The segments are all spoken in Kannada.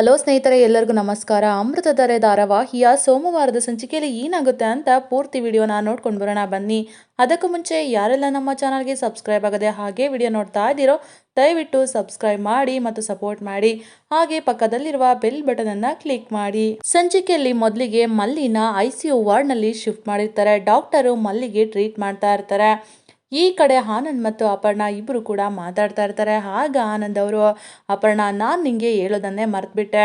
ಹಲೋ ಸ್ನೇಹಿತರೆ, ಎಲ್ಲರಿಗೂ ನಮಸ್ಕಾರ. ಅಮೃತದರೆ ಧಾರಾವಾಹಿಯ ಸೋಮವಾರದ ಸಂಚಿಕೆಯಲ್ಲಿ ಏನಾಗುತ್ತೆ ಅಂತ ಪೂರ್ತಿ ವಿಡಿಯೋನ ನೋಡ್ಕೊಂಡು ಬರೋಣ, ಬನ್ನಿ. ಅದಕ್ಕೂ ಮುಂಚೆ ಯಾರೆಲ್ಲ ನಮ್ಮ ಚಾನಲ್ಗೆ ಸಬ್ಸ್ಕ್ರೈಬ್ ಆಗದೆ ಹಾಗೆ ವಿಡಿಯೋ ನೋಡ್ತಾ ಇದ್ದೀರೋ, ದಯವಿಟ್ಟು ಸಬ್ಸ್ಕ್ರೈಬ್ ಮಾಡಿ ಮತ್ತು ಸಪೋರ್ಟ್ ಮಾಡಿ. ಹಾಗೆ ಪಕ್ಕದಲ್ಲಿರುವ ಬೆಲ್ ಬಟನ್ ಅನ್ನ ಕ್ಲಿಕ್ ಮಾಡಿ. ಸಂಚಿಕೆಯಲ್ಲಿ ಮೊದಲಿಗೆ ಮಲ್ಲಿನ ಐ ಸಿ ಯು ವಾರ್ಡ್ನಲ್ಲಿ ಶಿಫ್ಟ್ ಮಾಡಿರ್ತಾರೆ. ಡಾಕ್ಟರು ಮಲ್ಲಿಗೆ ಟ್ರೀಟ್ ಮಾಡ್ತಾ ಇರ್ತಾರೆ. ಈ ಕಡೆ ಆನಂದ್ ಮತ್ತು ಅಪರ್ಣ ಇಬ್ಬರು ಕೂಡ ಮಾತಾಡ್ತಾ ಇರ್ತಾರೆ. ಆಗ ಆನಂದ್ ಅವರು, ಅಪರ್ಣ, ನಾನು ನಿಂಗೆ ಹೇಳೋದನ್ನೇ ಮರ್ತ್ಬಿಟ್ಟೆ.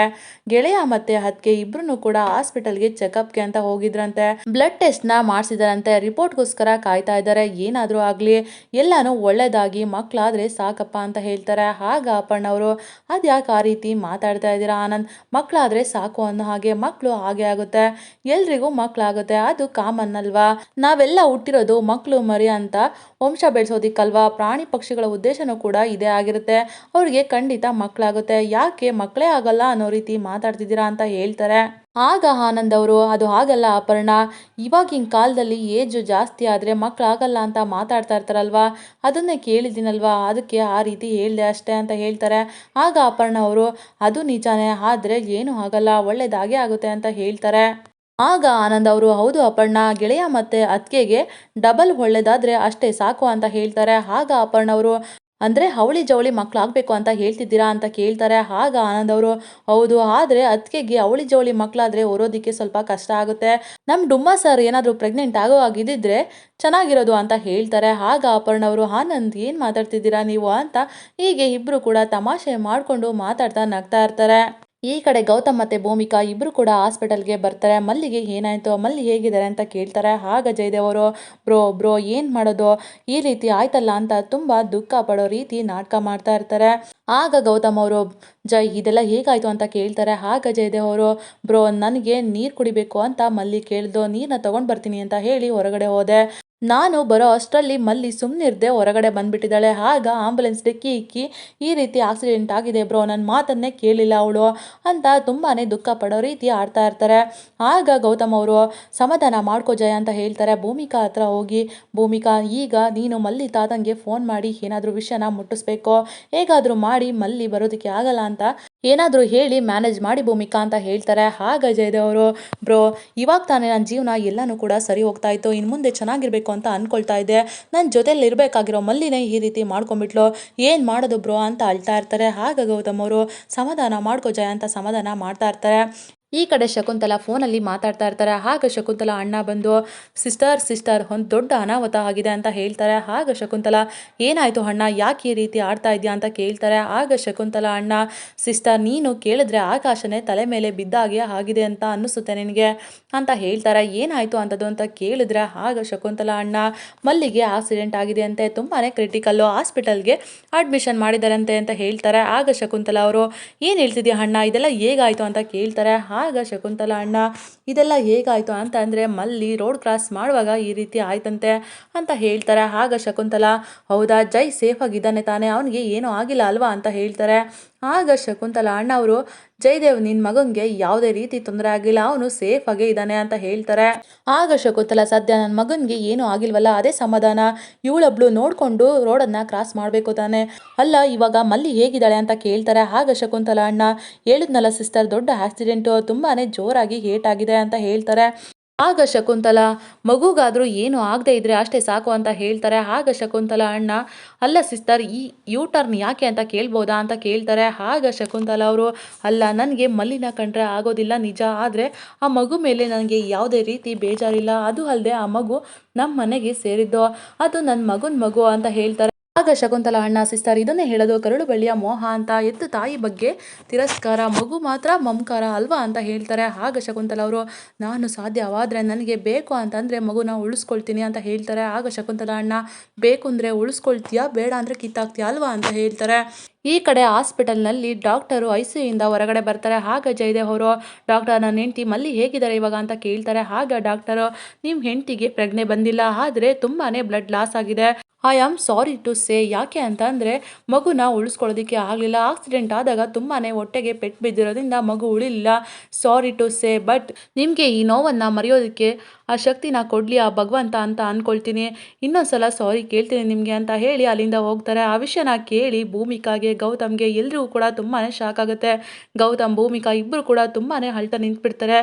ಗೆಳೆಯ ಮತ್ತೆ ಅದಕ್ಕೆ ಇಬ್ರು ಕೂಡ ಹಾಸ್ಪಿಟಲ್ಗೆ ಚೆಕಪ್ಗೆ ಅಂತ ಹೋಗಿದ್ರಂತೆ. ಬ್ಲಡ್ ಟೆಸ್ಟ್ನ ಮಾಡಿಸಿದಾರಂತೆ. ರಿಪೋರ್ಟ್ಗೋಸ್ಕರ ಕಾಯ್ತಾ ಇದ್ದಾರೆ. ಏನಾದರೂ ಆಗಲಿ, ಎಲ್ಲನೂ ಒಳ್ಳೆಯದಾಗಿ ಮಕ್ಕಳಾದರೆ ಸಾಕಪ್ಪ ಅಂತ ಹೇಳ್ತಾರೆ. ಆಗ ಅಪರ್ಣ ಅವರು, ಅದ್ಯಾಕೆ ಆ ರೀತಿ ಮಾತಾಡ್ತಾ ಇದ್ದೀರಾ ಆನಂದ್? ಮಕ್ಕಳಾದರೆ ಸಾಕು ಅನ್ನೋ ಹಾಗೆ ಮಕ್ಕಳು ಹಾಗೆ ಆಗುತ್ತೆ. ಎಲ್ರಿಗೂ ಮಕ್ಕಳಾಗುತ್ತೆ ಅದು ಕಾಮನ್ ಅಲ್ವಾ? ನಾವೆಲ್ಲ ಹುಟ್ಟಿರೋದು ಮಕ್ಕಳು ಮರಿ ಅಂತ ವಂಶ ಬೆಳೆಸೋದಿಕ್ಕಲ್ವಾ ಪ್ರಾಣಿ ಪಕ್ಷಿಗಳ ಉದ್ದೇಶನೂ ಕೂಡ ಇದೇ ಆಗಿರುತ್ತೆ. ಅವ್ರಿಗೆ ಖಂಡಿತ ಮಕ್ಕಳಾಗುತ್ತೆ ಯಾಕೆ ಮಕ್ಕಳೇ ಆಗಲ್ಲ ಅನ್ನೋ ರೀತಿ ಮಾತಾಡ್ತಿದ್ದೀರಾ ಅಂತ ಹೇಳ್ತಾರೆ. ಆಗ ಆನಂದ್ ಅವರು, ಅದು ಹಾಗಲ್ಲ ಅಪರ್ಣ. ಇವಾಗಿನ ಕಾಲದಲ್ಲಿ ಏಜು ಜಾಸ್ತಿ ಆದರೆ ಮಕ್ಕಳಾಗಲ್ಲ ಅಂತ ಮಾತಾಡ್ತಾ ಇರ್ತಾರಲ್ವಾ? ಅದನ್ನೇ ಕೇಳಿದ್ದೀನಲ್ವಾ? ಅದಕ್ಕೆ ಆ ರೀತಿ ಹೇಳಿದೆ ಅಷ್ಟೇ ಅಂತ ಹೇಳ್ತಾರೆ. ಆಗ ಅಪರ್ಣ ಅವರು, ಅದು ನಿಜಾನೇ. ಆದರೆ ಏನೂ ಆಗಲ್ಲ. ಒಳ್ಳೆಯದಾಗೇ ಆಗುತ್ತೆ ಅಂತ ಹೇಳ್ತಾರೆ. ಆಗ ಆನಂದ್ ಅವರು, ಹೌದು ಅಪರ್ಣ, ಗೆಳೆಯ ಮತ್ತೆ ಅತ್ತಿಗೆಗೆ ಡಬಲ್ ಒಳ್ಳೇದಾದ್ರೆ ಅಷ್ಟೇ ಸಾಕು ಅಂತ ಹೇಳ್ತಾರೆ. ಆಗ ಅಪರ್ಣ ಅವರು, ಅಂದ್ರೆ ಅವಳಿ ಜವಳಿ ಮಕ್ಕಳಾಗಬೇಕು ಅಂತ ಹೇಳ್ತಿದ್ದೀರಾ ಅಂತ ಕೇಳ್ತಾರೆ. ಆಗ ಆನಂದ್ ಅವರು, ಹೌದು, ಆದರೆ ಅತ್ತಿಗೆಗೆ ಅವಳಿ ಜವಳಿ ಮಕ್ಕಳಾದರೆ ಓರೋದಕ್ಕೆ ಸ್ವಲ್ಪ ಕಷ್ಟ ಆಗುತ್ತೆ. ನಮ್ಮ ಡುಮ್ಮ ಸರ್ ಏನಾದರೂ ಪ್ರೆಗ್ನೆಂಟ್ ಆಗೋ ಆಗಿದ್ದಿದ್ರೆ ಚೆನ್ನಾಗಿರೋದು ಅಂತ ಹೇಳ್ತಾರೆ. ಆಗ ಅಪರ್ಣ ಅವರು, ಆನಂದ್, ಏನು ಮಾತಾಡ್ತಿದ್ದೀರಾ ನೀವು? ಅಂತ ಹೀಗೆ ಇಬ್ಬರು ಕೂಡ ತಮಾಷೆ ಮಾಡಿಕೊಂಡು ಮಾತಾಡ್ತಾ ನಗ್ತಾ ಇರ್ತಾರೆ. ಈ ಕಡೆ ಗೌತಮ್ ಮತ್ತೆ ಭೂಮಿಕಾ ಇಬ್ರು ಕೂಡ ಹಾಸ್ಪಿಟಲ್ಗೆ ಬರ್ತಾರೆ. ಮಲ್ಲಿಗೆ ಏನಾಯ್ತು, ಮಲ್ಲಿ ಹೇಗಿದ್ದಾರೆ ಅಂತ ಕೇಳ್ತಾರೆ. ಆಗ ಜಯದೇವ್ ಅವರು, ಬ್ರೋ ಬ್ರೋ, ಏನು ಮಾಡೋದು? ಈ ರೀತಿ ಆಯ್ತಲ್ಲ ಅಂತ ತುಂಬ ದುಃಖ ಪಡೋ ರೀತಿ ನಾಟಕ ಮಾಡ್ತಾ ಇರ್ತಾರೆ. ಆಗ ಗೌತಮ್ ಅವರು, ಜೈ, ಇದೆಲ್ಲ ಹೇಗಾಯ್ತು ಅಂತ ಕೇಳ್ತಾರೆ. ಆಗ ಜಯದೇವ್ ಅವರು, ಬ್ರೋ, ನನಗೆ ನೀರು ಕುಡಿಬೇಕು ಅಂತ ಮಲ್ಲಿ ಕೇಳ್ದು ನೀರನ್ನ ತಗೊಂಡು ಬರ್ತೀನಿ ಅಂತ ಹೇಳಿ ಹೊರಗಡೆ ಹೋದೆ. ನಾನು ಬರೋ ಅಷ್ಟರಲ್ಲಿ ಮಲ್ಲಿ ಸುಮ್ಮನಿರ್ದೆ ಹೊರಗಡೆ ಬಂದ್ಬಿಟ್ಟಿದ್ದಾಳೆ. ಆಗ ಆಂಬುಲೆನ್ಸ್ ಡಿಕ್ಕಿ ಇಕ್ಕಿ ಈ ರೀತಿ ಆಕ್ಸಿಡೆಂಟ್ ಆಗಿದೆ ಬ್ರೋ ನನ್ನ ಮಾತನ್ನೇ ಕೇಳಿಲ್ಲ ಅವಳು ಅಂತ ತುಂಬಾ ದುಃಖ ಪಡೋ ರೀತಿ ಆಡ್ತಾ ಇರ್ತಾರೆ. ಆಗ ಗೌತಮ್ ಅವರು, ಸಮಾಧಾನ ಮಾಡ್ಕೋ ಜಯ ಅಂತ ಹೇಳ್ತಾರೆ. ಭೂಮಿಕಾ ಹತ್ರ ಹೋಗಿ, ಭೂಮಿಕಾ, ಈಗ ನೀನು ಮಲ್ಲಿ ತಾತಂಗೆ ಫೋನ್ ಮಾಡಿ ಏನಾದರೂ ವಿಷಯನ ಮುಟ್ಟಿಸ್ಬೇಕು. ಹೇಗಾದರೂ ಮಾಡಿ ಮಲ್ಲಿ ಬರೋದಕ್ಕೆ ಆಗಲ್ಲ ಅಂತ ಏನಾದರೂ ಹೇಳಿ ಮ್ಯಾನೇಜ್ ಮಾಡಿ ಭೂಮಿಕಾ ಅಂತ ಹೇಳ್ತಾರೆ. ಹಾಗ ಜಯದೇವ್ ಅವರು ಬ್ರೋ ಇವಾಗ ತಾನೇ ನನ್ನ ಜೀವನ ಎಲ್ಲನೂ ಕೂಡ ಸರಿ ಹೋಗ್ತಾ ಇತ್ತು. ಇನ್ನು ಮುಂದೆ ಚೆನ್ನಾಗಿರಬೇಕು ಅಂತ ಅಂದ್ಕೊಳ್ತಾ ಇದ್ದೆ. ನನ್ನ ಜೊತೆಲಿ ಇರಬೇಕಾಗಿರೋ ಮಲ್ಲಿನೇ ಈ ರೀತಿ ಮಾಡ್ಕೊಂಬಿಟ್ಲು ಏನು ಮಾಡೋದು ಬ್ರೋ ಅಂತ ಅಳ್ತಾ ಇರ್ತಾರೆ. ಹಾಗ ಗೌತಮ್ ಅವರು, ಸಮಾಧಾನ ಮಾಡ್ಕೋ ಜಯ ಅಂತ ಸಮಾಧಾನ ಮಾಡ್ತಾ ಇರ್ತಾರೆ. ಈ ಕಡೆ ಶಕುಂತಲಾ ಫೋನಲ್ಲಿ ಮಾತಾಡ್ತಾ ಇರ್ತಾರೆ. ಆಗ ಶಕುಂತಲಾ ಅಣ್ಣ ಬಂದು, ಸಿಸ್ಟರ್ ಸಿಸ್ಟರ್, ಒಂದು ದೊಡ್ಡ ಅನಾಹುತ ಆಗಿದೆ ಅಂತ ಹೇಳ್ತಾರೆ. ಆಗ ಶಕುಂತಲಾ, ಏನಾಯ್ತು ಅಣ್ಣ? ಯಾಕೆ ಈ ರೀತಿ ಆಡ್ತಾ ಇದೆಯಾ? ಅಂತ ಕೇಳ್ತಾರೆ. ಆಗ ಶಕುಂತಲಾ ಅಣ್ಣ, ಸಿಸ್ಟರ್, ನೀನು ಕೇಳಿದ್ರೆ ಆಕಾಶನೇ ತಲೆ ಮೇಲೆ ಬಿದ್ದಾಗೆ ಆಗಿದೆ ಅಂತ ಅನ್ನಿಸುತ್ತೆ ನಿನಗೆ? ಅಂತ ಹೇಳ್ತಾರೆ. ಏನಾಯ್ತು ಅಂತದ್ದು ಅಂತ ಕೇಳಿದ್ರೆ ಆಗ ಶಕುಂತಲಾ ಅಣ್ಣ, ಮಲ್ಲಿಗೆ ಆಕ್ಸಿಡೆಂಟ್ ಆಗಿದೆ ಅಂತೆ. ತುಂಬಾ ಕ್ರಿಟಿಕಲ್ಲು. ಹಾಸ್ಪಿಟಲ್ಗೆ ಅಡ್ಮಿಷನ್ ಮಾಡಿದಾರಂತೆ ಅಂತ ಹೇಳ್ತಾರೆ. ಆಗ ಶಕುಂತಲಾ ಅವರು, ಏನು ಹೇಳ್ತಿದ್ಯಾ ಅಣ್ಣ? ಇದೆಲ್ಲ ಹೇಗಾಯಿತು? ಅಂತ ಕೇಳ್ತಾರೆ. ಆಗ ಶಕುಂತಲ, ಅಣ್ಣ, ಇದೆಲ್ಲ ಹೇಗಾಯಿತು ಅಂತ ಅಂದರೆ ಮಲ್ಲಿ ರೋಡ್ ಕ್ರಾಸ್ ಮಾಡುವಾಗ ಈ ರೀತಿ ಆಯ್ತಂತೆ ಅಂತ ಹೇಳ್ತಾರೆ. ಆಗ ಶಕುಂತಲ, ಹೌದಾ, ಜೈ ಸೇಫ್ ಆಗಿದ್ದಾನೆ ತಾನೇ, ಅವನಿಗೆ ಏನೂ ಆಗಿಲ್ಲ ಅಲ್ವಾ? ಅಂತ ಹೇಳ್ತಾರೆ. ಆಗ ಶಕುಂತಲ ಅಣ್ಣ ಅವರು, ಜಯದೇವ್ ನಿನ್ನ ಮಗನಿಗೆ ಯಾವುದೇ ರೀತಿ ತೊಂದರೆ ಆಗಿಲ್ಲ, ಅವನು ಸೇಫ್ ಆಗೇ ಇದ್ದಾನೆ ಅಂತ ಹೇಳ್ತಾರೆ. ಆಗ ಶಕುಂತಲ ಸದ್ಯ ನನ್ನ ಮಗನಿಗೆ ಏನೂ ಆಗಿಲ್ವಲ್ಲ, ಅದೇ ಸಮಾಧಾನ. ಇವಳೊಬ್ಳು ನೋಡಿಕೊಂಡು ರೋಡನ್ನು ಕ್ರಾಸ್ ಮಾಡಬೇಕು ತಾನೆ. ಅಲ್ಲ, ಇವಾಗ ಮಲ್ಲಿ ಹೇಗಿದ್ದಾಳೆ ಅಂತ ಕೇಳ್ತಾರೆ. ಆಗ ಶಕುಂತಲ ಅಣ್ಣ, ಹೇಳಿದ್ನಲ್ಲ ಸಿಸ್ಟರ್ ದೊಡ್ಡ ಆಕ್ಸಿಡೆಂಟು ತುಂಬಾ ಜೋರಾಗಿ ಹೇಟ್ ಆಗಿದೆ ಅಂತ ಹೇಳ್ತಾರೆ. ಆಗ ಶಕುಂತಲ, ಮಗುಗಾದ್ರೂ ಏನು ಆಗದೆ ಇದ್ರೆ ಅಷ್ಟೇ ಸಾಕು ಅಂತ ಹೇಳ್ತಾರೆ. ಆಗ ಶಕುಂತಲ ಅಣ್ಣ, ಅಲ್ಲ ಸಿಸ್ಟರ್ ಈ ಯು ಟರ್ನ್ ಯಾಕೆ ಅಂತ ಕೇಳ್ಬೋದಾ ಅಂತ ಕೇಳ್ತಾರೆ. ಆಗ ಶಕುಂತಲ ಅವರು, ಅಲ್ಲ, ನನಗೆ ಮಲ್ಲಿನ ಕಂಡ್ರೆ ಆಗೋದಿಲ್ಲ ನಿಜ, ಆದರೆ ಆ ಮಗು ಮೇಲೆ ನನಗೆ ಯಾವುದೇ ರೀತಿ ಬೇಜಾರಿಲ್ಲ. ಅದು ಅಲ್ಲದೆ ಆ ಮಗು ನಮ್ಮ ಮನೆಗೆ ಸೇರಿದ್ದು. ಅದು ನನ್ನ ಮಗನ ಮಗು ಅಂತ ಹೇಳ್ತಾರೆ. ಆಗ ಶಕುಂತಲಾ ಅಣ್ಣ ಸಿಸ್ಟರ್ ಇದನ್ನೇ ಹೇಳೋದು ಕರಳು ಬಳ್ಳಿಯ ಮೋಹ ಅಂತ ಎತ್ತು ತಾಯಿ ಬಗ್ಗೆ ತಿರಸ್ಕಾರ, ಮಗು ಮಾತ್ರ ಮಮಕಾರ ಅಲ್ವಾ ಅಂತ ಹೇಳ್ತಾರೆ. ಆಗ ಶಕುಂತಲಾ ಅವರು, ನಾನು ಸಾಧ್ಯವಾದರೆ ನನಗೆ ಬೇಕು ಅಂತಂದರೆ ಮಗುನ ಉಳಿಸ್ಕೊಳ್ತೀನಿ ಅಂತ ಹೇಳ್ತಾರೆ. ಆಗ ಶಕುಂತಲಾ ಅಣ್ಣ, ಬೇಕು ಅಂದರೆ ಉಳಿಸ್ಕೊಳ್ತೀಯಾ, ಬೇಡ ಅಂದರೆ ಕಿತ್ತಾಕ್ತೀಯಾ ಅಲ್ವಾ ಅಂತ ಹೇಳ್ತಾರೆ. ಈ ಕಡೆ ಹಾಸ್ಪಿಟಲ್ನಲ್ಲಿ ಡಾಕ್ಟರು ಐ ಸಿ ಯುಂದ ಹೊರಗಡೆ ಬರ್ತಾರೆ. ಆಗ ಜಯದೇವ್ ಅವರು, ಡಾಕ್ಟರ್, ನನ್ನ ಹೆಂಡತಿ ಮಲ್ಲಿ ಹೇಗಿದ್ದಾರೆ ಇವಾಗ? ಅಂತ ಕೇಳ್ತಾರೆ. ಆಗ ಡಾಕ್ಟರು ನಿಮ್ಮ ಹೆಂಡತಿಗೆ ಪ್ರಜ್ಞೆ ಬಂದಿಲ್ಲ, ಆದರೆ ತುಂಬಾ ಬ್ಲಡ್ ಲಾಸ್ ಆಗಿದೆ. I am sorry to say, ಯಾಕೆ ಅಂತ ಅಂದರೆ ಮಗುನ ಉಳಿಸ್ಕೊಳ್ಳೋದಕ್ಕೆ ಆಗಲಿಲ್ಲ. ಆಕ್ಸಿಡೆಂಟ್ ಆದಾಗ ತುಂಬಾ ಹೊಟ್ಟೆಗೆ ಪೆಟ್ಟು ಬಿದ್ದಿರೋದ್ರಿಂದ ಮಗು ಉಳಿಲಿಲ್ಲ. ಸಾರಿ ಟು ಸೇ, ಬಟ್ ನಿಮಗೆ ಈ ನೋವನ್ನು ಮರೆಯೋದಕ್ಕೆ ಆ ಶಕ್ತಿನ ಕೊಡಲಿ ಆ ಭಗವಂತ ಅಂತ ಅಂದ್ಕೊಳ್ತೀನಿ ಇನ್ನೊಂದು ಸಲ ಸಾರಿ ಕೇಳ್ತೀನಿ ನಿಮಗೆ ಅಂತ ಹೇಳಿ ಅಲ್ಲಿಂದ ಹೋಗ್ತಾರೆ. ಆ ವಿಷಯನ ಕೇಳಿ ಭೂಮಿಕಾಗೆ ಗೌತಮ್ಗೆ ಎಲ್ರಿಗೂ ಕೂಡ ತುಂಬಾ ಶಾಕ್ ಆಗುತ್ತೆ. ಗೌತಮ್, ಭೂಮಿಕಾ ಇಬ್ಬರು ಕೂಡ ತುಂಬಾ ಅಳ್ತಾ ನಿಂತ್ಬಿಡ್ತಾರೆ.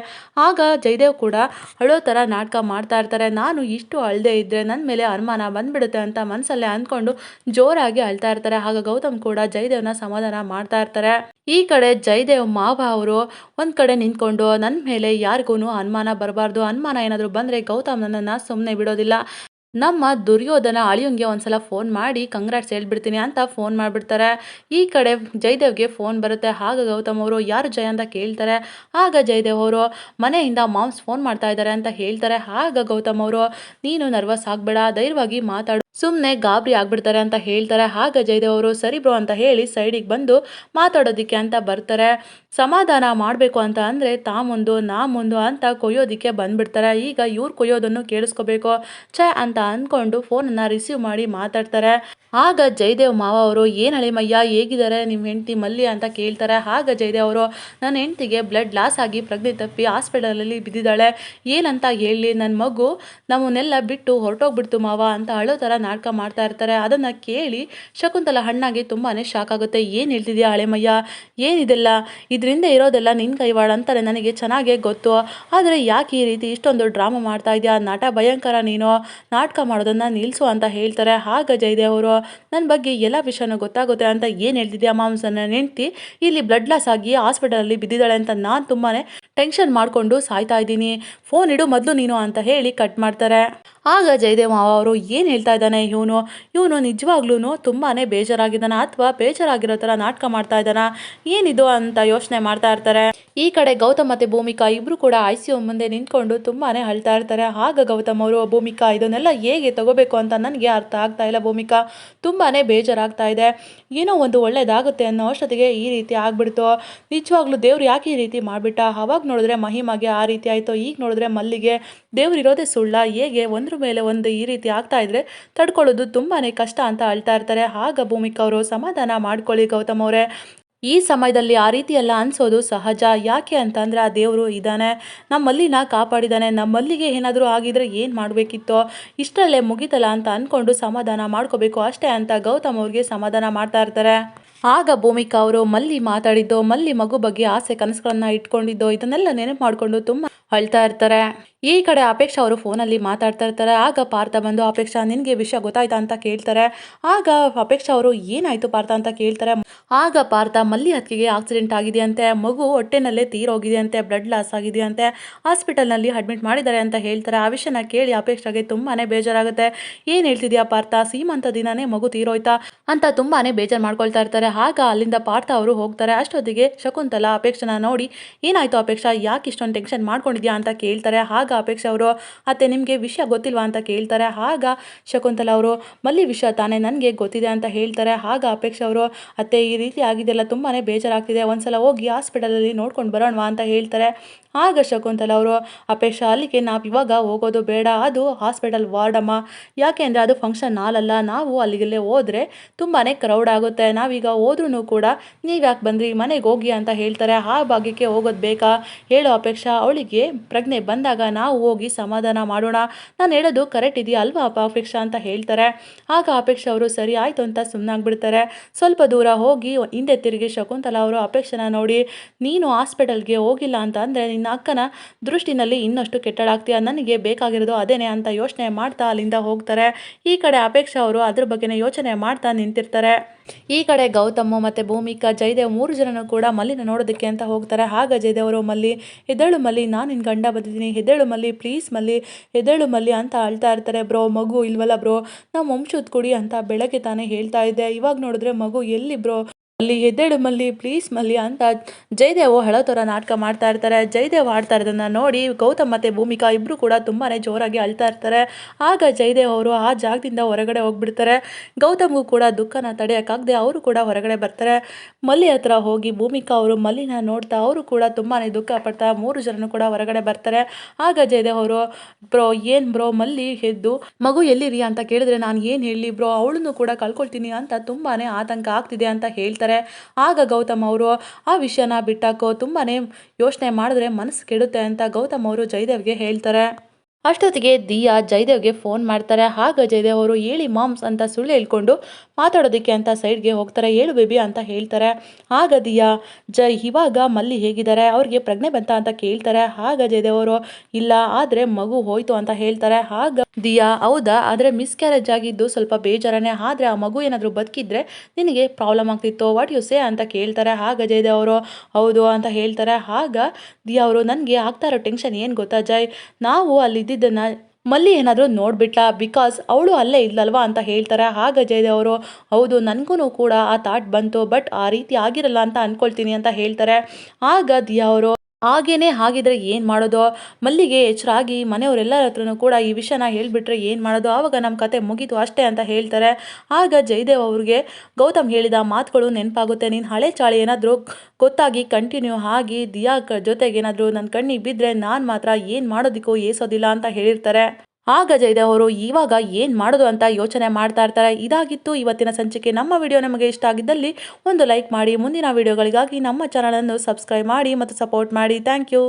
ಆಗ ಜಯದೇವ್ ಕೂಡ ಅಳೋ ಥರ ನಾಟಕ ಮಾಡ್ತಾ ಇರ್ತಾರೆ. ನಾನು ಇಷ್ಟು ಅಳದೆ ಇದ್ದರೆ ನನ್ನ ಮೇಲೆ ಅನುಮಾನ ಬಂದ್ಬಿಡುತ್ತೆ ಅಂತ ಮನಸ್ಸಲ್ಲೇ ಅಂದ್ಕೊಂಡು ಜೋರಾಗಿ ಅಳ್ತಾ ಇರ್ತಾರೆ. ಆಗ ಗೌತಮ್ ಕೂಡ ಜಯದೇವ್ನ ಸಮಾಧಾನ ಮಾಡ್ತಾ ಇರ್ತಾರೆ. ಈ ಕಡೆ ಜಯದೇವ್, ಮಾವ ಅವರು ಒಂದು ಕಡೆ ನಿಂತ್ಕೊಂಡು ನನ್ನ ಮೇಲೆ ಯಾರಿಗೂ ಅನುಮಾನ ಬರಬಾರ್ದು. ಅನುಮಾನ ಏನಾದರೂ ಬಂದರೆ ಗೌತಮ್ ನನ್ನನ್ನು ಸುಮ್ಮನೆ ಬಿಡೋದಿಲ್ಲ. ನಮ್ಮ ದುರ್ಯೋಧನ ಅಳಿಯಂಗೆ ಒಂದ್ಸಲ ಫೋನ್ ಮಾಡಿ, ಕಂಗ್ರಾಟ್ಸ್ ಹೇಳ್ಬಿಡ್ತೀನಿ ಅಂತ ಫೋನ್ ಮಾಡಿಬಿಡ್ತಾರೆ. ಈ ಕಡೆ ಜಯದೇವ್ಗೆ ಫೋನ್ ಬರುತ್ತೆ. ಆಗ ಗೌತಮ್ ಅವರು, ಯಾರು ಜಯ ಅಂತ ಕೇಳ್ತಾರೆ? ಆಗ ಜಯದೇವ್ ಅವರು, ಮನೆಯಿಂದ ಮಾಮ್ಸ್ ಫೋನ್ ಮಾಡ್ತಾ ಇದ್ದಾರೆ ಅಂತ ಹೇಳ್ತಾರೆ. ಆಗ ಗೌತಮ್ ಅವರು, ನೀನು ನರ್ವಸ್ ಆಗಬೇಡ, ಧೈರ್ಯವಾಗಿ ಮಾತಾಡು. ಸುಮ್ಮನೆ ಗಾಬರಿ ಆಗ್ಬಿಡ್ತಾರೆ ಅಂತ ಹೇಳ್ತಾರೆ. ಹಾಗ ಜಯದೇವ್ ಅವರು, ಸರಿ ಬ್ರೋ ಅಂತ ಹೇಳಿ ಸೈಡಿಗೆ ಬಂದು ಮಾತಾಡೋದಕ್ಕೆ ಅಂತ ಬರ್ತಾರೆ. ಸಮಾಧಾನ ಮಾಡಬೇಕು ಅಂತ ಅಂದರೆ ತಾ ಮುಂದು ನಾ ಮುಂದು ಅಂತ ಕೊಯ್ಯೋದಕ್ಕೆ ಬಂದುಬಿಡ್ತಾರೆ. ಈಗ ಇವ್ರು ಕೊಯ್ಯೋದನ್ನು ಕೇಳಿಸ್ಕೋಬೇಕು. ಛೇ ಅಂತ ಅಂದ್ಕೊಂಡು ಫೋನನ್ನು ರಿಸೀವ್ ಮಾಡಿ ಮಾತಾಡ್ತಾರೆ. ಆಗ ಜಯದೇವ್ ಮಾವ ಅವರು, ಏನು ಹಳೆಮಯ್ಯ, ಹೇಗಿದ್ದಾರೆ ನಿಮ್ಮ ಹೆಂಡತಿ ಮಲ್ಲಿ? ಅಂತ ಕೇಳ್ತಾರೆ. ಆಗ ಜಯದೇವ್ ಅವರು ನನ್ನ ಹೆಂಡತಿಗೆ ಬ್ಲಡ್ ಲಾಸ್ ಆಗಿ ಪ್ರಜ್ಞೆ ತಪ್ಪಿ ಹಾಸ್ಪಿಟಲಲ್ಲಿ ಬಿದ್ದಿದ್ದಾಳೆ. ಏನಂತ ಹೇಳಿ ನನ್ನ ಮಗು ನಮ್ಮನ್ನೆಲ್ಲ ಬಿಟ್ಟು ಹೊರಟೋಗ್ಬಿಡ್ತು ಮಾವ ಅಂತ ಅಳೋ ಥರ ನಾಟಕ ಮಾಡ್ತಾ ಇರ್ತಾರೆ. ಅದನ್ನು ಕೇಳಿ ಶಕುಂತಲ ಹಣ್ಣಾಗಿ ತುಂಬಾ ಶಾಕ್ ಆಗುತ್ತೆ. ಏನು ಹೇಳ್ತಿದ್ಯಾ ಹಳೆಮಯ್ಯ ಏನಿದೆಲ್ಲ ಇದರಿಂದ ಇರೋದೆಲ್ಲ ನಿನ್ನ ಕೈವಾಡ ಅಂತಾರೆ ನನಗೆ. ಚೆನ್ನಾಗೇ ಗೊತ್ತು. ಆದರೆ ಯಾಕೆ ಈ ರೀತಿ ಇಷ್ಟೊಂದು ಡ್ರಾಮಾ ಮಾಡ್ತಾ ಇದೆಯಾ? ನಾಟ ಭಯಂಕರ ನೀನು. ನಾಟಕ ಮಾಡೋದನ್ನು ನಿಲ್ಲಿಸು ಅಂತ ಹೇಳ್ತಾರೆ. ಹಾಗ ಅವರು. ನನ್ನ ಬಗ್ಗೆ ಎಲ್ಲ ವಿಷಯನೂ ಗೊತ್ತಾಗುತ್ತೆ ಅಂತ ಏನು ಹೇಳ್ತಿದ್ಯಾ ಮಾಂಸನ ನೆಂಟಿ ಇಲ್ಲಿ ಬ್ಲಡ್ ಲಾಸ್ ಆಗಿ ಹಾಸ್ಪಿಟಲಲ್ಲಿ ಬಿದ್ದಿದ್ದಾಳೆ ಅಂತ ನಾನು ತುಂಬಾ ಟೆನ್ಷನ್ ಮಾಡಿಕೊಂಡು ಸಾಯ್ತಾ ಇದ್ದೀನಿ. ಫೋನ್ ಇಡು ಮೊದಲು ನೀನು ಅಂತ ಹೇಳಿ ಕಟ್ ಮಾಡ್ತಾರೆ. ಆಗ ಜಯದೇವ ಮಾವ ಅವರು ಏನು ಹೇಳ್ತಾ ಇದ್ದಾನೆ? ಇವನು ಇವನು ನಿಜವಾಗ್ಲೂ ತುಂಬಾ ಬೇಜಾರಾಗಿದ್ದಾನ ಅಥವಾ ಬೇಜಾರಾಗಿರೋ ಥರ ನಾಟಕ ಮಾಡ್ತಾ ಇದ್ದಾನ? ಏನಿದು ಅಂತ ಯೋಚನೆ ಮಾಡ್ತಾ ಇರ್ತಾರೆ. ಈ ಕಡೆ ಗೌತಮ್ ಮತ್ತು ಭೂಮಿಕಾ ಇಬ್ಬರು ಕೂಡ ಐ ಸಿ ಯು ಮುಂದೆ ನಿಂತ್ಕೊಂಡು ತುಂಬಾ ಅಳ್ತಾ ಇರ್ತಾರೆ. ಆಗ ಗೌತಮ್ ಅವರು, ಭೂಮಿಕಾ ಇದನ್ನೆಲ್ಲ ಹೇಗೆ ತಗೋಬೇಕು ಅಂತ ನನಗೆ ಅರ್ಥ ಆಗ್ತಾ ಇಲ್ಲ ಭೂಮಿಕಾ. ತುಂಬಾ ಬೇಜಾರಾಗ್ತಾ ಇದೆ. ಏನೋ ಒಂದು ಒಳ್ಳೇದಾಗುತ್ತೆ ಅನ್ನೋ ಅಷ್ಟೊತ್ತಿಗೆ ಈ ರೀತಿ ಆಗ್ಬಿಡ್ತು. ನಿಜವಾಗ್ಲೂ ದೇವ್ರು ಯಾಕೆ ಈ ರೀತಿ ಮಾಡಿಬಿಟ್ಟ? ಅವಾಗ ನೋಡಿದ್ರೆ ಮಹಿಮಾಗೆ ಆ ರೀತಿ ಆಯಿತು. ಈಗ ನೋಡಿದ್ರೆ ಮಲ್ಲಿಗೆ. ದೇವ್ರು ಇರೋದೇ ಸುಳ್ಳ. ಹೇಗೆ? ಒಂದ್ರ ಮೇಲೆ ಒಂದು ಈ ರೀತಿ ಆಗ್ತಾ ಇದ್ರೆ ತಡ್ಕೊಳ್ಳೋದು ತುಂಬಾ ಕಷ್ಟ ಅಂತ ಅಳ್ತಾ ಇರ್ತಾರೆ. ಆಗ ಭೂಮಿಕಾ ಅವರು ಸಮಾಧಾನ ಮಾಡ್ಕೊಳ್ಳಿ ಗೌತಮ್ ಅವರೇ. ಈ ಸಮಯದಲ್ಲಿ ಆ ರೀತಿ ಎಲ್ಲ ಅನ್ಸೋದು ಸಹಜ. ಯಾಕೆ ಅಂತಂದರೆ ಆ ದೇವರು ಇದ್ದಾನೆ. ನಮ್ಮಲ್ಲಿನ ಕಾಪಾಡಿದ್ದಾನೆ ನಮ್ಮಲ್ಲಿಗೆ ಏನಾದರೂ ಆಗಿದ್ರೆ ಏನು ಮಾಡಬೇಕಿತ್ತೋ. ಇಷ್ಟರಲ್ಲೇ ಮುಗಿತಲ್ಲ ಅಂತ ಅಂದ್ಕೊಂಡು ಸಮಾಧಾನ ಮಾಡ್ಕೋಬೇಕು ಅಷ್ಟೇ ಅಂತ ಗೌತಮ್ ಅವ್ರಿಗೆ ಸಮಾಧಾನ ಮಾಡ್ತಾ ಇರ್ತಾರೆ. ಆಗ ಭೂಮಿಕಾ ಅವರು ಮಲ್ಲಿ ಮಾತಾಡಿದ್ದು, ಮಲ್ಲಿ ಮಗು ಬಗ್ಗೆ ಆಸೆ, ಕನಸುಗಳನ್ನ ಇಟ್ಕೊಂಡಿದ್ದೋ, ಇದನ್ನೆಲ್ಲ ನೆನಪು ಮಾಡಿಕೊಂಡು ತುಂಬ ಅಳ್ತಾ ಇರ್ತಾರೆ. ಈ ಕಡೆ ಅಪೇಕ್ಷಾ ಅವರು ಫೋನಲ್ಲಿ ಮಾತಾಡ್ತಾ ಇರ್ತಾರೆ. ಆಗ ಪಾರ್ಥ ಬಂದು, ಅಪೇಕ್ಷಾ, ನಿನಗೆ ವಿಷಯ ಗೊತ್ತಾಯ್ತಾ ಅಂತ ಕೇಳ್ತಾರೆ. ಆಗ ಅಪೇಕ್ಷಾ ಅವರು, ಏನಾಯ್ತು ಪಾರ್ಥ ಅಂತ ಕೇಳ್ತಾರೆ. ಆಗ ಪಾರ್ಥ, ಮಲ್ಲಿ ಹತ್ತಿಗೆ ಆಕ್ಸಿಡೆಂಟ್ ಆಗಿದೆಯಂತೆ. ಮಗು ಹೊಟ್ಟೆನಲ್ಲೇ ತೀರೋಗಿದೆಯಂತೆ. ಬ್ಲಡ್ ಲಾಸ್ ಆಗಿದೆಯಂತೆ. ಹಾಸ್ಪಿಟಲ್ನಲ್ಲಿ ಅಡ್ಮಿಟ್ ಮಾಡಿದ್ದಾರೆ ಅಂತ ಹೇಳ್ತಾರೆ. ಆ ವಿಷಯನ ಕೇಳಿ ಅಪೇಕ್ಷಾಗೆ ತುಂಬಾ ಬೇಜಾರಾಗುತ್ತೆ. ಏನು ಹೇಳ್ತಿದ್ಯಾ ಪಾರ್ಥ? ಸೀಮಂತ ದಿನನೇ ಮಗು ತೀರೋಯ್ತಾ? ಅಂತ ತುಂಬಾ ಬೇಜಾರು ಮಾಡ್ಕೊಳ್ತಾ ಇರ್ತಾರೆ. ಆಗ ಅಲ್ಲಿಂದ ಪಾರ್ಥ ಅವರು ಹೋಗ್ತಾರೆ. ಅಷ್ಟೊತ್ತಿಗೆ ಶಕುಂತಲ ಅಪೇಕ್ಷನ ನೋಡಿ, ಏನಾಯ್ತು ಅಪೇಕ್ಷಾ? ಯಾಕೆ ಇಷ್ಟೊಂದು ಟೆನ್ಷನ್ ಮಾಡ್ಕೊಂಡಿದ್ಯಾ ಅಂತ ಕೇಳ್ತಾರೆ. ಆಗ ಅಪೇಕ್ಷೆ ಅವರು, ಅತ್ತೆ, ನಿಮಗೆ ವಿಷಯ ಗೊತ್ತಿಲ್ವಾ ಅಂತ ಕೇಳ್ತಾರೆ. ಆಗ ಶಕುಂತಲ ಅವರು, ಮಲ್ಲಿ ವಿಷಯ ತಾನೇ, ನನಗೆ ಗೊತ್ತಿದೆ ಅಂತ ಹೇಳ್ತಾರೆ. ಆಗ ಅಪೇಕ್ಷೆ ಅವರು, ಅತ್ತೆ, ಈ ರೀತಿ ಆಗಿದೆಲ್ಲ ತುಂಬಾ ಬೇಜಾರಾಗ್ತಿದೆ. ಒಂದ್ಸಲ ಹೋಗಿ ಹಾಸ್ಪಿಟಲಲ್ಲಿ ನೋಡ್ಕೊಂಡು ಬರೋಣವಾ ಅಂತ ಹೇಳ್ತಾರೆ. ಆಗ ಶಕುಂತಲ, ಅವರು ಅಪೇಕ್ಷಾ ಅಲ್ಲಿಗೆ, ನಾವು ಇವಾಗ ಹೋಗೋದು ಬೇಡ. ಅದು ಹಾಸ್ಪಿಟಲ್ ವಾರ್ಡಮ್ಮ. ಯಾಕೆ ಅಂದರೆ ಅದು ಫಂಕ್ಷನ್ ಹಾಲಲ್ಲ ನಾವು ಅಲ್ಲಿಗೆಲ್ಲೇ ಹೋದರೆ ತುಂಬಾ ಕ್ರೌಡ್ ಆಗುತ್ತೆ. ನಾವೀಗ ಹೋದ್ರೂ ಕೂಡ ನೀವು ಯಾಕೆ ಬಂದ್ರಿ? ಮನೆಗೆ ಹೋಗಿ ಅಂತ ಹೇಳ್ತಾರೆ. ಆ ಭಾಗ್ಯಕ್ಕೆ ಹೋಗೋದು ಬೇಕಾ? ಹೇಳೋ ಅಪೇಕ್ಷಾ ಅವಳಿಗೆ ಪ್ರಜ್ಞೆ ಬಂದಾಗ ನಾವು ಹೋಗಿ ಸಮಾಧಾನ ಮಾಡೋಣ. ನಾನು ಹೇಳೋದು ಕರೆಕ್ಟ್ ಇದೆಯಾ ಅಲ್ವಾ ಅಪೇಕ್ಷಾ ಅಂತ ಹೇಳ್ತಾರೆ. ಆಗ ಅಪೇಕ್ಷಾ ಅವರು, ಸರಿ, ಆಯಿತು ಅಂತ ಸುಮ್ಮನಾಗ್ಬಿಡ್ತಾರೆ ಸ್ವಲ್ಪ ದೂರ ಹೋಗಿ ಹಿಂದೆ ತಿರುಗಿ ಶಕುಂತಲ ಅವರು ಅಪೇಕ್ಷನ ನೋಡಿ, ನೀನು ಹಾಸ್ಪಿಟಲ್ಗೆ ಹೋಗಿಲ್ಲ ಅಂತ ಅಂದರೆ ನಿನ್ನ ಅಕ್ಕನ ದೃಷ್ಟಿನಲ್ಲಿ ಇನ್ನಷ್ಟು ಕೆಟ್ಟಡಾಗ್ತೀಯ ನನಗೆ ಬೇಕಾಗಿರೋದು ಅದೇನೆ ಅಂತ ಯೋಚನೆ ಮಾಡ್ತಾ ಅಲ್ಲಿಂದ ಹೋಗ್ತಾರೆ. ಈ ಕಡೆ ಅಪೇಕ್ಷಾ ಅವರು ಅದ್ರ ಬಗ್ಗೆನೇ ಯೋಚನೆ ಮಾಡ್ತಾ ನಿಂತಿರ್ತಾರೆ. ಈ ಕಡೆ ಗೌತಮ್ ಮತ್ತು ಭೂಮಿಕಾ, ಜಯದೇವ್ ಮೂರು ಜನನು ಕೂಡ ಮಲ್ಲಿನ ನೋಡೋದಕ್ಕೆ ಅಂತ ಹೋಗ್ತಾರೆ. ಹಾಗ ಜಯದೇವ್ ಮಲ್ಲಿ ಹೆದೇಳು ಮಲ್ಲಿ, ನಾನು ನಿನ್ನ ಗಂಡ ಬಂದಿದ್ದೀನಿ. ಹೆದೇಳು ಮಲ್ಲಿ ಪ್ಲೀಸ್ ಮಲ್ಲಿ ಹೆದೇಳು ಮಲ್ಲಿ ಅಂತ ಅಳ್ತಾ ಇರ್ತಾರೆ. ಬ್ರೋ, ಮಗು ಇಲ್ವಲ್ಲ ಬ್ರೋ? ನಾವು ವಂಶದ ಕುಡಿ ಅಂತ ಬೆಳಗ್ಗೆ ತಾನೇ ಹೇಳ್ತಾ ಇದ್ದೆ. ಇವಾಗ ನೋಡಿದ್ರೆ ಮಗು ಎಲ್ಲಿ ಬ್ರೋ? ಅಲ್ಲಿ ಎದ್ದೇಳು ಮಲ್ಲಿ ಪ್ಲೀಸ್ ಮಲ್ಲಿ ಅಂತ ಜಯದೇವ್ ಹಳೋ ಥರ ನಾಟಕ ಮಾಡ್ತಾ ಇರ್ತಾರೆ. ಜಯದೇವ್ ಆಡ್ತಾ ಇರೋದನ್ನ ನೋಡಿ ಗೌತಮ್ ಮತ್ತು ಭೂಮಿಕಾ ಇಬ್ಬರು ಕೂಡ ತುಂಬಾ ಜೋರಾಗಿ ಅಳ್ತಾ ಇರ್ತಾರೆ. ಆಗ ಜಯದೇವ್ ಅವರು ಆ ಜಾಗದಿಂದ ಹೊರಗಡೆ ಹೋಗ್ಬಿಡ್ತಾರೆ. ಗೌತಮ್ಗೂ ಕೂಡ ದುಃಖನ ತಡೆಯೋಕ್ಕಾಗದೆ ಅವರು ಕೂಡ ಹೊರಗಡೆ ಬರ್ತಾರೆ. ಮಲ್ಲಿ ಹತ್ರ ಹೋಗಿ ಭೂಮಿಕಾ ಅವರು ಮಲ್ಲಿನ ನೋಡ್ತಾ ಅವರು ಕೂಡ ತುಂಬಾ ದುಃಖ ಪಡ್ತಾ ಮೂರು ಜನನು ಕೂಡ ಹೊರಗಡೆ ಬರ್ತಾರೆ. ಆಗ ಜಯದೇವ್ ಅವರು, ಬ್ರೋ, ಏನು ಬ್ರೋ ಮಲ್ಲಿ ಎದ್ದು ಮಗು ಎಲ್ಲಿರಿ ಅಂತ ಕೇಳಿದ್ರೆ ನಾನು ಏನು ಹೇಳಿ ಬ್ರೋ, ಅವಳನ್ನು ಕೂಡ ಕಳ್ಕೊಳ್ತೀನಿ ಅಂತ ತುಂಬಾ ಆತಂಕ ಆಗ್ತಿದೆ ಅಂತ ಹೇಳ್ತಾರೆ. ಆಗ ಗೌತಮ್ ಅವರು, ಆ ವಿಷಯನ ಬಿಟ್ಟಾಕೋ ತುಂಬಾ ಯೋಚನೆ ಮಾಡಿದ್ರೆ ಮನಸ್ಸು ಕೆಡುತ್ತೆ ಅಂತ ಗೌತಮ್ ಅವರು ಜಯದೇವ್ಗೆ ಹೇಳ್ತಾರೆ. ಅಷ್ಟೊತ್ತಿಗೆ ದಿಯಾ ಜಯದೇವ್ಗೆ ಫೋನ್ ಮಾಡ್ತಾರೆ. ಆಗ ಜಯದೇವ್ ಅವರು, ಹೇಳಿ ಮಾಮ್ಸ್ ಅಂತ ಸುಳ್ಳು ಹೇಳ್ಕೊಂಡು ಮಾತಾಡೋದಕ್ಕೆ ಅಂತ ಸೈಡ್ಗೆ ಹೋಗ್ತಾರೆ. ಹೇಳು ಬೇಬಿ ಅಂತ ಹೇಳ್ತಾರೆ. ಆಗ ದಿಯಾ, ಜೈ, ಇವಾಗ ಮಲ್ಲಿ ಹೇಗಿದ್ದಾರೆ? ಅವ್ರಿಗೆ ಪ್ರಜ್ಞೆ ಬಂತ ಅಂತ ಕೇಳ್ತಾರೆ. ಆಗ ಜಯದೇವ್ ಅವರು, ಇಲ್ಲ, ಆದರೆ ಮಗು ಹೋಯ್ತು ಅಂತ ಹೇಳ್ತಾರೆ. ಆಗ ದಿಯಾ, ಹೌದಾ? ಆದರೆ ಮಿಸ್ಕ್ಯಾರೇಜ್ ಆಗಿದ್ದು ಸ್ವಲ್ಪ ಬೇಜಾರನೇ. ಆದರೆ ಆ ಮಗು ಏನಾದರೂ ಬದುಕಿದ್ರೆ ನಿನಗೆ ಪ್ರಾಬ್ಲಮ್ ಆಗ್ತಿತ್ತು. ವಾಟ್ ಯು ಸೇ ಅಂತ ಕೇಳ್ತಾರೆ. ಆಗ ಜಯದೇವ್ ಅವರು, ಹೌದು ಅಂತ ಹೇಳ್ತಾರೆ. ಆಗ ದಿಯಾ ಅವರು, ನನಗೆ ಆಗ್ತಾ ಇರೋ ಟೆನ್ಷನ್ ಏನು ಗೊತ್ತಾ ಜೈ ನಾವು ಅಲ್ಲಿದ್ದನ್ನು ಮಲ್ಲಿ ಏನಾದರೂ ನೋಡ್ಬಿಟ್ಲಾ? ಬಿಕಾಸ್ ಅವಳು ಅಲ್ಲೇ ಇದ್ಲಲ್ವಾ ಅಂತ ಹೇಳ್ತಾರೆ. ಆಗ ಅವರು, ಹೌದು ನನಗೂ ಕೂಡ ಆ ಥಾಟ್ ಬಂತು ಬಟ್ ಆ ರೀತಿ ಆಗಿರಲ್ಲ ಅಂತ ಅಂದ್ಕೊಳ್ತೀನಿ ಅಂತ ಹೇಳ್ತಾರೆ. ಆಗ ದಿಯಾ ಅವರು ಹಾಗೇನೆ ಹಾಗಿದ್ರೆ ಏನು ಮಾಡೋದು? ಮಲ್ಲಿಗೆ ಎಚ್ಚರಾಗಿ ಮನೆಯವರೆಲ್ಲರ ಹತ್ರನೂ ಕೂಡ ಈ ವಿಷಯನ ಹೇಳಿಬಿಟ್ರೆ ಏನು ಮಾಡೋದು? ಆವಾಗ ನಮ್ಮ ಕತೆ ಮುಗೀತು ಅಷ್ಟೇ ಅಂತ ಹೇಳ್ತಾರೆ. ಆಗ ಜಯದೇವ್ ಅವ್ರಿಗೆ, ಗೌತಮ್ ಹೇಳಿದ ಮಾತುಗಳು ನೆನಪಾಗುತ್ತೆ. ನೀನು ಹಳೆ ಚಾಳಿ ಏನಾದರೂ ಗೊತ್ತಾಗಿ ಕಂಟಿನ್ಯೂ ಆಗಿ ದಿಯಾ ಜೊತೆಗೆ ಏನಾದರೂ ನನ್ನ ಕಣ್ಣಿಗೆ ಬಿದ್ದರೆ ನಾನು ಮಾತ್ರ ಏನು ಮಾಡೋದಕ್ಕೂ ಏಸೋದಿಲ್ಲ ಅಂತ ಹೇಳಿರ್ತಾರೆ. ಆಗ ಜಯದೇವ್ ಅವರು ಇವಾಗ ಏನು ಮಾಡೋದು ಅಂತ ಯೋಚನೆ ಮಾಡ್ತಾ ಇರ್ತಾರೆ. ಇದಾಗಿತ್ತು ಇವತ್ತಿನ ಸಂಚಿಕೆ. ನಮ್ಮ ವಿಡಿಯೋ ನಮಗೆ ಇಷ್ಟ ಆಗಿದ್ದಲ್ಲಿ ಒಂದು ಲೈಕ್ ಮಾಡಿ, ಮುಂದಿನ ವಿಡಿಯೋಗಳಿಗಾಗಿ ನಮ್ಮ ಚಾನಲನ್ನು ಸಬ್ಸ್ಕ್ರೈಬ್ ಮಾಡಿ ಮತ್ತು ಸಪೋರ್ಟ್ ಮಾಡಿ. Thank you